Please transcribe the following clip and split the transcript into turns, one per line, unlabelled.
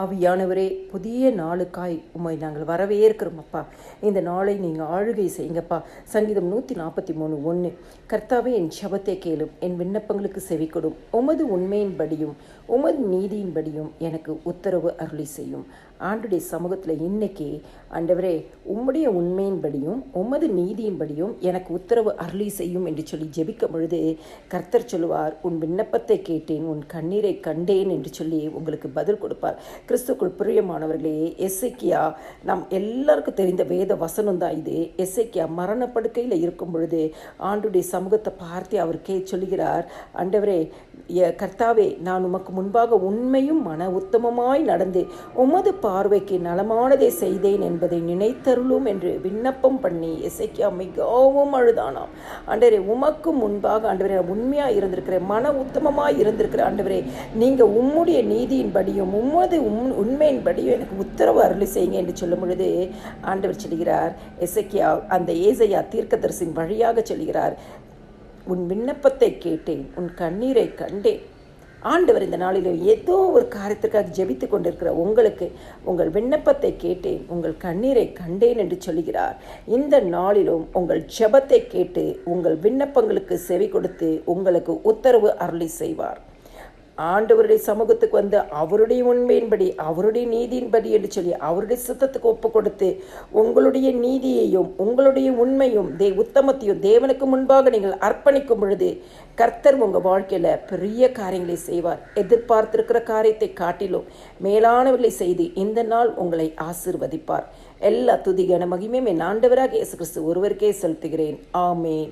ஆவியானவரே புதிய நாளுக்காய் உம்மை நாங்கள் வரவேற்கிறோம் அப்பா இந்த நாளை நீங்கள் ஆளுகை செய்யுங்கப்பா. சங்கீதம் நூற்றி நாற்பத்தி மூணு ஒன்று கர்த்தாவே என் சபத்தை கேளும் என் விண்ணப்பங்களுக்கு செவிக்கொடும் உமது உண்மையின்படியும் உமது நீதியின்படியும் எனக்கு உத்தரவு அருளி செய்யும். ஆண்டுடைய சமூகத்தில் இன்னைக்கு ஆண்டவரே உம்முடைய உண்மையின்படியும் உமது நீதியின்படியும் எனக்கு உத்தரவு அருளி செய்யும் என்று சொல்லி ஜெபிக்கும் பொழுது கர்த்தர் சொல்லுவார் உன் விண்ணப்பத்தை கேட்டேன் உன் கண்ணீரை கண்டேன் என்று சொல்லி உங்களுக்கு பதில் கொடுப்பார். கிறிஸ்துக்குள் பிரியமானவர்களே எஸ்ஐக்கியா நம் எல்லாருக்கும் தெரிந்த வேத வசனம் தான் இது. எஸ்ஐக்கியா மரணப்படுக்கையில் இருக்கும் பொழுது ஆண்டுடைய சமூகத்தை பார்த்து அவர் கே சொல்கிறார் ஆண்டவரே எ- கர்த்தாவே நான் உமக்கு முன்பாக உண்மையும் மன உத்தமமாய் நடந்து உமது பார்வைக்கு நலமானதை செய்தேன் என்பதை நினைத்தருளும் என்று விண்ணப்பம் பண்ணி இசைக்கியா மிகவும் அழுதானாம். ஆண்டவரே உமக்கு முன்பாக ஆண்டவரே உண்மையாக இருந்திருக்கிறேன் மன உத்தமமாய் இருந்திருக்கிற ஆண்டவரே நீங்கள் உம்முடைய நீதியின்படியும் உம்மது உன் உண்மையின்படியும் எனக்கு உத்தரவு அருளி செய்யுங்க என்று சொல்லும் பொழுது ஆண்டவர் சொல்கிறார் எசக்கியா அந்த ஏசையா தீர்க்கதரிசின் வழியாக சொல்கிறார் உன் விண்ணப்பத்தை கேட்டேன் உன் கண்ணீரை கண்டேன். ஆண்டவர் இந்த நாளிலும் ஏதோ ஒரு காரியத்திற்காக ஜெபித்து கொண்டிருக்கிற உங்களுக்கு உங்கள் விண்ணப்பத்தை கேட்டேன் உங்கள் கண்ணீரை கண்டேன் என்று சொல்கிறார் இந்த நாளிலும் உங்கள் ஜெபத்தை கேட்டு உங்கள் விண்ணப்பங்களுக்கு செவி கொடுத்து உங்களுக்கு உத்தரவு அருளி செய்வார். ஆண்டவருடைய சமூகத்துக்கு வந்து அவருடைய உண்மையின்படி அவருடைய நீதியின்படி என்று சொல்லி அவருடைய சித்தத்துக்கு ஒப்பு கொடுத்து உங்களுடைய நீதியையும் உங்களுடைய உண்மையும் தே உத்தமத்தையும் தேவனுக்கு முன்பாக நீங்கள் அர்ப்பணிக்கும் பொழுது கர்த்தர் உங்கள் வாழ்க்கையில் பெரிய காரியங்களை செய்வார். எதிர்பார்த்திருக்கிற காரியத்தை காட்டிலும் மேலானவர்களை செய்து இந்த நாள் உங்களை ஆசிர்வதிப்பார். எல்லா துதிகன மகிமையும் என் ஆண்டவராக இயேசு கிறிஸ்து ஒருவருக்கே செலுத்துகிறேன். ஆமேன்.